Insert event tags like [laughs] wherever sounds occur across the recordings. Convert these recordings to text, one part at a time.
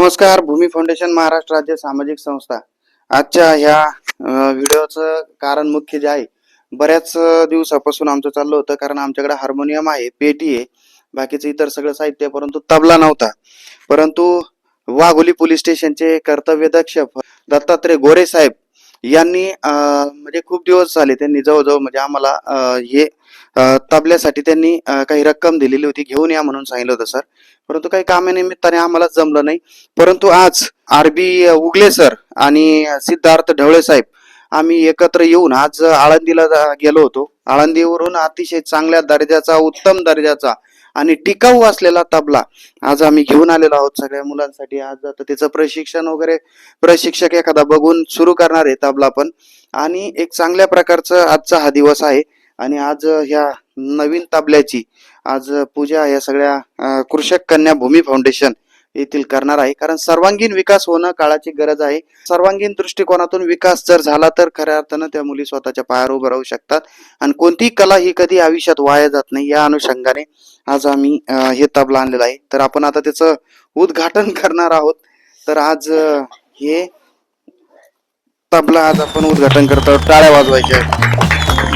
नमस्कार भूमी फाउंडेशन महाराष्ट्र राज्य सामाजिक संस्था. आजच्या ह्या व्हिडिओचं कारण मुख्य जे आहे बऱ्याच दिवसापासून आमचं चाललं होतं कारण आमच्याकडे हार्मोनियम आहे पेटी आहे बाकीचं इतर सगळं साहित्य आहे, परंतु तबला नव्हता. परंतु वाघोली पोलीस स्टेशनचे कर्तव्यदक्ष दत्तात्रय गोरे साहेब यांनी म्हणजे खूप दिवस झाले त्यांनी जवळजवळ म्हणजे आम्हाला हे तबल्यासाठी त्यांनी काही रक्कम दिलेली होती घेऊन या म्हणून सांगितलं होतं सर. परंतु काही कामानिमित्ताने आम्हाला जमलं नाही. परंतु आज आरबी उगले सर आणि सिद्धार्थ ढवळे साहेब आम्ही एकत्र येऊन आज आळंदीला गेलो होतो. आळंदीवरून अतिशय चांगल्या दर्जाचा उत्तम दर्जाचा आणि टिकाऊ असलेला तबला आज आम्ही घेऊन आलेलो आहोत सगळ्या मुलांसाठी. आज आता त्याचं प्रशिक्षण वगैरे प्रशिक्षक एखादा बघून सुरू करणार आहे तबला पण. आणि एक चांगल्या प्रकारचं आजचा हा दिवस आहे. आणि आज ह्या नवीन तबल्याची आज पूजा या सगळ्या कृषक कन्या भूमी फाउंडेशन येथील करणार आहे. कारण सर्वांगीण विकास होणं काळाची गरज आहे. सर्वांगीण दृष्टिकोनातून विकास जर झाला तर खऱ्या अर्थानं त्या मुली स्वतःच्या पायावर उभं राहू शकतात. आणि कोणतीही कला ही कधी आयुष्यात वाया जात नाही. या अनुषंगाने आज आम्ही हे तबला आणलेला आहे. तर आपण आता त्याचं उद्घाटन [laughs] करणार आहोत. तर आज हे तबला आज आपण उद्घाटन करतो टाळ्या वाजवायच्या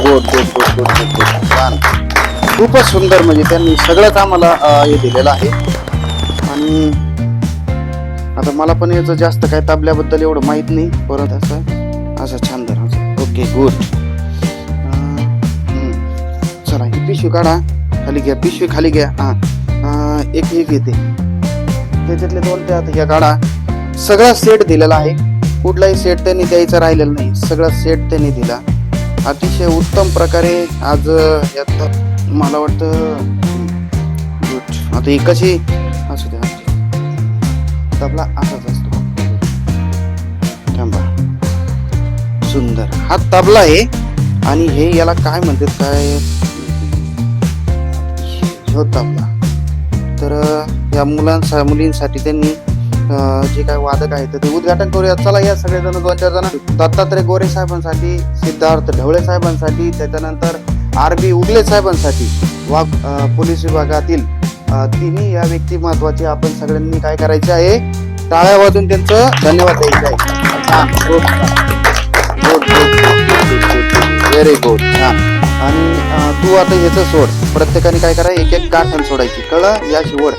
गोड गोड गोड गोड गोड गोड. छान. खूपच सुंदर म्हणजे त्यांनी सगळंच आम्हाला हे दिलेलं आहे. आणि आता मला पण याचं जास्त काय तबल्याबद्दल एवढं माहीत नाही परत असं असं छान धरायचं असं ओके गुड चला ही पिशवी काढा खाली घ्या पिशवी खाली घ्या. हा. एक एक येते त्याच्यातले दोन ते आता ह्या काढा. सगळा सेट दिलेला आहे. कुठलाही सेट त्यांनी द्यायचं राहिलेला नाही. सगळा सेट त्यांनी दिला. अतिशय उत्तम प्रकारे आज यात मला वाटतं गुड. आता ही कशी असू द्या. तबला असाच असतो. थांबा. सुंदर. हा तबला आहे. आणि हे याला काय म्हणतात काय? हो तबला. तर या मुलांसा मुलींसाठी त्यांनी जे काय वादक आहेत तर ते उद्घाटन करूया. चला या सगळेजण दोन चार जण. दत्तात्रय गोरे साहेबांसाठी सिद्धार्थ ढवळे साहेबांसाठी त्याच्यानंतर आर बी उगले साहेबांसाठी वा पोलीस विभागातील तिन्ही या व्यक्ती महत्त्वाचे आपण सगळ्यांनी काय करायचे आहे? टाळ्या वाजून त्यांचं धन्यवाद द्यायचं आहे. व्हेरी गुड छान. आणि तू आता ह्याचं सोड. प्रत्येकाने काय करा एक एक गाठण सोडायची. कळ या शिवड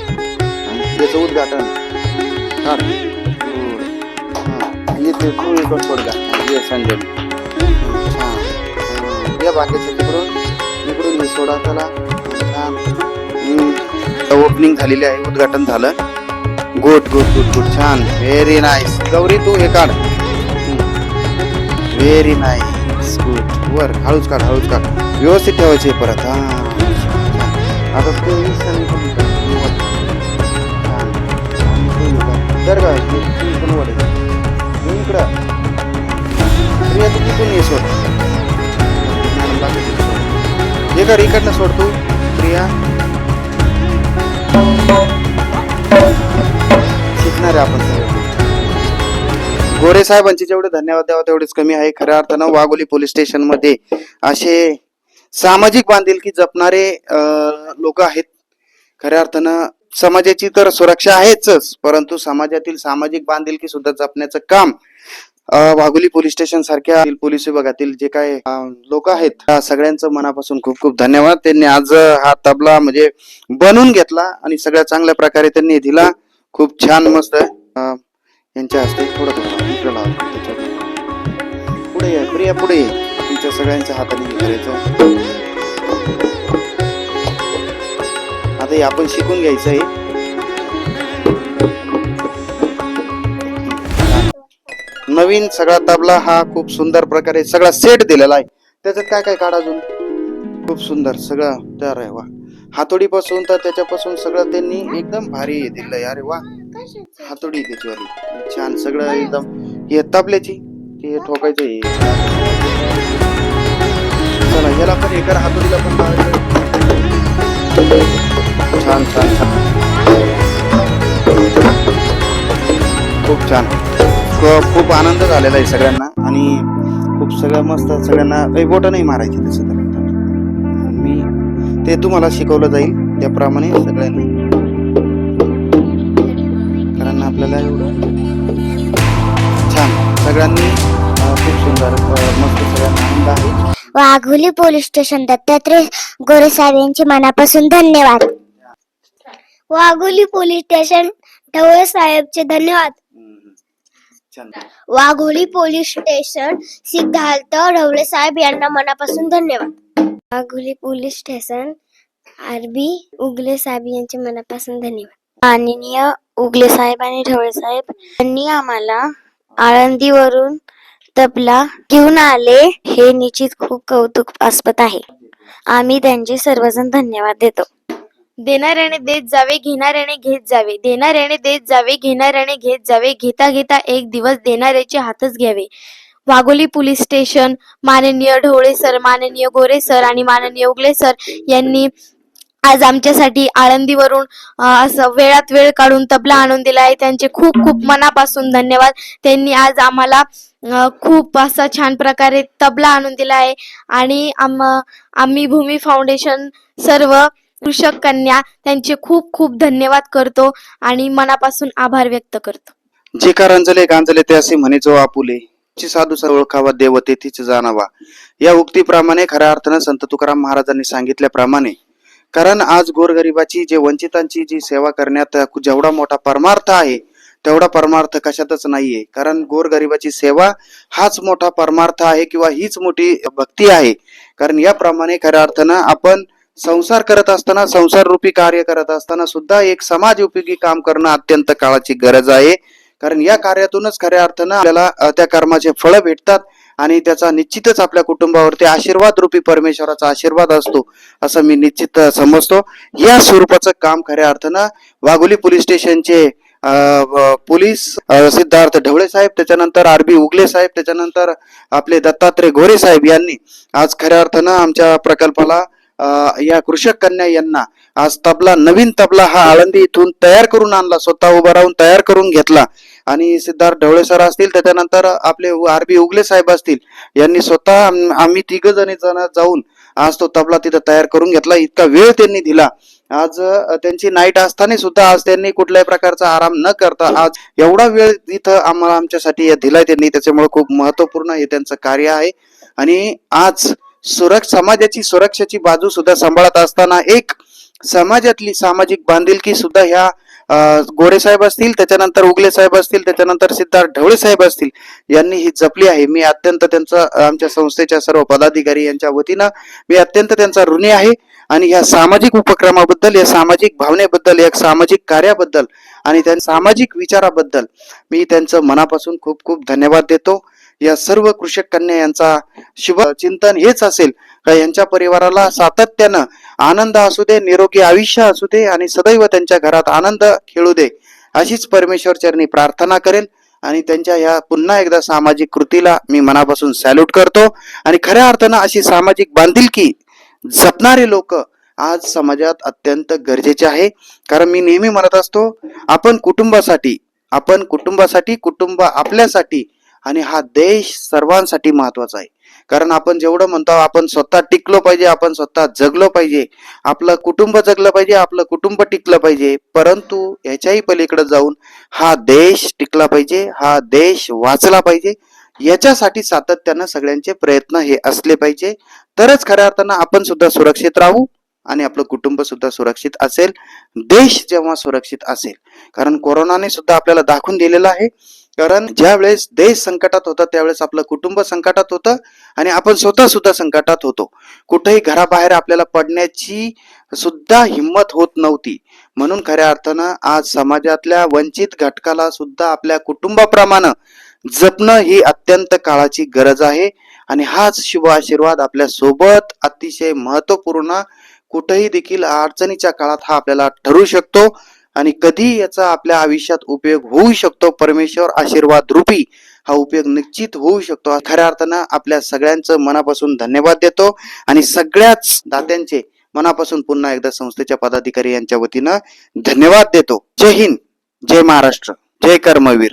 याचं उद्घाटन. तू सोड का ये संजय. छान. या बाकीचं करून इकडून हे सोडा त्याला छान ओपनिंग झालेली आहे उद्घाटन झालं. गुड गुड गुड गुड छान. व्हेरी नाईस गौरी तू हे काढ. व्हेरी नाईस गुड वर हळूच काढ हळूच काढ. व्यवस्थित ठेवायचे परत. हा. आता तू ईशान्य तू हे का इकडं. प्रिया तू तिथून ये सोड. सोड. इकडनं सोडतो प्रिया. शिकणार आहे आपण गोरे साहेबांचे जेवढे धन्यवाद द्यावा तेवढेच कमी आहे. खऱ्या अर्थानं वाघोली पोलीस स्टेशनमध्ये असे सामाजिक बांधिलकी जपणारे लोक आहेत. खऱ्या अर्थानं समाजाची तर सुरक्षा आहेच परंतु समाजातील सामाजिक बांधिलकी सुद्धा जपण्याचं काम वाघोली पोलीस स्टेशन सारख्या पोलीस विभागातील जे काय लोक आहेत त्या सगळ्यांचं मनापासून खूप खूप धन्यवाद. त्यांनी आज हा तबला म्हणजे बनवून घेतला आणि सगळ्या चांगल्या प्रकारे त्यांनी दिला. खूप छान मस्त यांच्या हस्ते थोडं थोडं पुढे या प्रिया पुढे तुमच्या सगळ्यांच्या हाताने करायचं. आता हे आपण शिकून घ्यायचं आहे. नवीन सगळा तबला हा खूप सुंदर प्रकारे सगळा सेट दिलेला आहे. त्याच्यात काय काय काढा अजून? खूप सुंदर सगळं तयार आहे वा. हातोडीपासून तर त्याच्यापासून सगळं त्यांनी एकदम भारी दिलंय. अरे वा. हातोडी त्याच्यावर छान सगळं एकदम. हे तबल्याची हे ठोकायचं हे. चला याला पण एकर हातोडीला पण छान छान छान. खूप छान. खूप आनंद झालेला आहे सगळ्यांना आणि खूप सगळं मस्त सगळ्यांना काही बोट नाही मारायची तसं तर. मी ते तुम्हाला शिकवलं जाईल त्याप्रमाणे सगळ्यांनी. कारण आपल्याला एवढं छान सगळ्यांनी खूप सुंदर मस्त सगळ्यांना आनंद आहे. वाघोली पोलीस स्टेशन दत्तात्रय गोरेसाहेब यांचे मनापासून धन्यवाद. वाघोली पोलीस स्टेशन ढवळे साहेबचे धन्यवाद. वाघोली पोलीस स्टेशन सिद्धार्थ रवळे साहेब यांना मनापासून धन्यवाद. Wagholi police station R B Ugale साहेब यांचे मनापासून धन्यवाद. माननीय उगले साहेब आणि ढवळे साहेब यांनी आम्हाला आळंदीवरून तबला घेऊन आले हे निश्चित खूप कौतुकास्पद आहे. आम्ही त्यांचे सर्वजण धन्यवाद देतो. देणाऱ्याने देत जावे घेणाऱ्याने घेत जावे. देणाऱ्याने देत जावे घेणाऱ्याने घेत जावे. घेता घेता एक दिवस देणाऱ्याचे हातच घ्यावे. वाघोली पोलीस स्टेशन माननीय ढोळे सर माननीय गोरे सर आणि माननीय उगले सर यांनी आज आमच्यासाठी आळंदीवरून असं वेळात वेळ काढून तबला आणून दिला आहे. त्यांचे खूप खूप मनापासून धन्यवाद. त्यांनी आज आम्हाला खूप असा छान प्रकारे तबला आणून दिला आहे. आणि आम आम्ही भूमी फाउंडेशन सर्व कृषक कन्या त्यांचे खूप खूप धन्यवाद करतो आणि मनापासून आभार व्यक्त करतो. जे का रंजले गांजले ते असे म्हणे जो आपुले ची साधू सर ओळखावा देव तेथीच जाणावा. या उक्तीप्रमाणे खऱ्या अर्थानं संत तुकाराम महाराजांनी सांगितल्याप्रमाणे कारण आज गोरगरिबाची जे वंचितांची जी सेवा करण्यात जेवढा मोठा परमार्थ आहे तेवढा परमार्थ कशातच नाहीये. कारण गोरगरिबाची सेवा हाच मोठा परमार्थ आहे किंवा हीच मोठी भक्ती आहे. कारण याप्रमाणे खऱ्या अर्थानं आपण संसार करत असताना संसार रूपी कार्य करत असताना सुद्धा एक समाज उपयोगी काम करणं अत्यंत काळाची गरज आहे. कारण या कार्यातूनच खऱ्या अर्थानं आपल्याला त्या कर्माचे फळं भेटतात आणि त्याचा निश्चितच आपल्या कुटुंबावरती आशीर्वाद रूपी परमेश्वराचा आशीर्वाद असतो असं मी निश्चित समजतो. या स्वरूपाचं काम खऱ्या अर्थानं वाघोली पोलीस स्टेशनचे पोलीस सिद्धार्थ ढवळे साहेब त्याच्यानंतर आरबी उगले साहेब त्याच्यानंतर आपले दत्तात्रय घोरे साहेब यांनी आज खऱ्या अर्थानं आमच्या प्रकल्पाला या कृषक कन्या यांना आज तबला नवीन तबला हा आळंदी इथून तयार करून आणला स्वतः उभा राहून तयार करून घेतला. आणि सिद्धार्थ ढवळे सर असतील त्याच्यानंतर आपले आरबी उगले साहेब असतील यांनी स्वतः आम्ही तिघ जणी जण जाऊन आज तो तबला तिथं तयार करून घेतला. इतका वेळ त्यांनी दिला. आज त्यांची नाईट असताना सुद्धा आज त्यांनी कुठल्याही प्रकारचा आराम न करता आज एवढा वेळ इथं आम्हाला आमच्यासाठी दिलाय त्यांनी. त्याच्यामुळे खूप महत्त्वपूर्ण हे त्यांचं कार्य आहे. आणि आज सुरक्ष समाजाची सुरक्षेची बाजू सुद्धा सांभाळत असताना एक समाजातली सामाजिक बांधिलकी सुद्धा ह्या गोरे साहेब असतील त्याच्यानंतर उगले साहेब असतील त्याच्यानंतर सिद्धार्थ ढवळे साहेब असतील यांनी ही जपली आहे. मी अत्यंत त्यांचं आमच्या संस्थेच्या सर्व पदाधिकारी यांच्या वतीनं मी अत्यंत त्यांचा ऋणी आहे. आणि या सामाजिक उपक्रमाबद्दल या सामाजिक भावनेबद्दल या सामाजिक कार्याबद्दल आणि त्या सामाजिक विचाराबद्दल मी त्यांचं मनापासून खूप खूप धन्यवाद देतो. या सर्व कृषक कन्या यांचा शुभ चिंतन हेच असेल का यांच्या परिवाराला सातत्यानं आनंद असू दे निरोगी आयुष्य असू दे आणि सदैव त्यांच्या घरात आनंद खेळू दे अशीच परमेश्वर चरणी प्रार्थना करेल. आणि त्यांच्या या पुन्हा एकदा सामाजिक कृतीला मी मनापासून सॅल्यूट करतो. आणि खऱ्या अर्थानं अशी सामाजिक बांधिलकी जपणारे लोक आज समाजात अत्यंत गरजेचे आहे. कारण मी नेहमी म्हणत असतो आपण कुटुंबासाठी आपण कुटुंबासाठी कुटुंब आपल्यासाठी आणि हा देश सर्वांसाठी महत्त्वाचा आहे. कारण आपण जेवढं म्हणतो आपण स्वतः टिकलो पाहिजे आपण स्वतः जगलो पाहिजे. आपलं कुटुंब जगलं पाहिजे आपलं कुटुंब टिकलं पाहिजे. परंतु ह्याच्याही पलीकडे जाऊन हा देश टिकला पाहिजे हा देश वाचला पाहिजे. याच्यासाठी सातत्यानं सगळ्यांचे प्रयत्न हे असले पाहिजे. तरच खऱ्या अर्थानं आपण सुद्धा सुरक्षित राहू आणि आपलं कुटुंब सुद्धा सुरक्षित असेल. देश जेव्हा सुरक्षित असेल. कारण कोरोनाने सुद्धा आपल्याला दाखवून दिलेला आहे. कारण ज्या वेळेस देश संकटात होता त्यावेळेस आपलं कुटुंब संकटात होतं आणि आपण स्वतः सुद्धा संकटात होतो. कुठेही घराबाहेर आपल्याला पडण्याची सुद्धा हिंमत होत नव्हती. म्हणून खऱ्या अर्थानं आज समाजातल्या वंचित घटकाला सुद्धा आपल्या कुटुंबाप्रमाणे जपणं ही अत्यंत काळाची गरज आहे. आणि हाच शुभ आशीर्वाद आपल्यासोबत अतिशय महत्त्वपूर्ण कुठेही देखील अडचणीच्या काळात हा आपल्याला ठरू शकतो. आणि कधी याचा आपल्या आयुष्यात उपयोग होऊ शकतो परमेश्वर आशीर्वाद रूपी हा उपयोग निश्चित होऊ शकतो. खऱ्या अर्थानं आपल्या सगळ्यांचं मनापासून धन्यवाद देतो. आणि सगळ्याच दात्यांचे मनापासून पुन्हा एकदा संस्थेच्या पदाधिकारी यांच्या वतीनं धन्यवाद देतो. जय हिंद. जय महाराष्ट्र. जय कर्मवीर.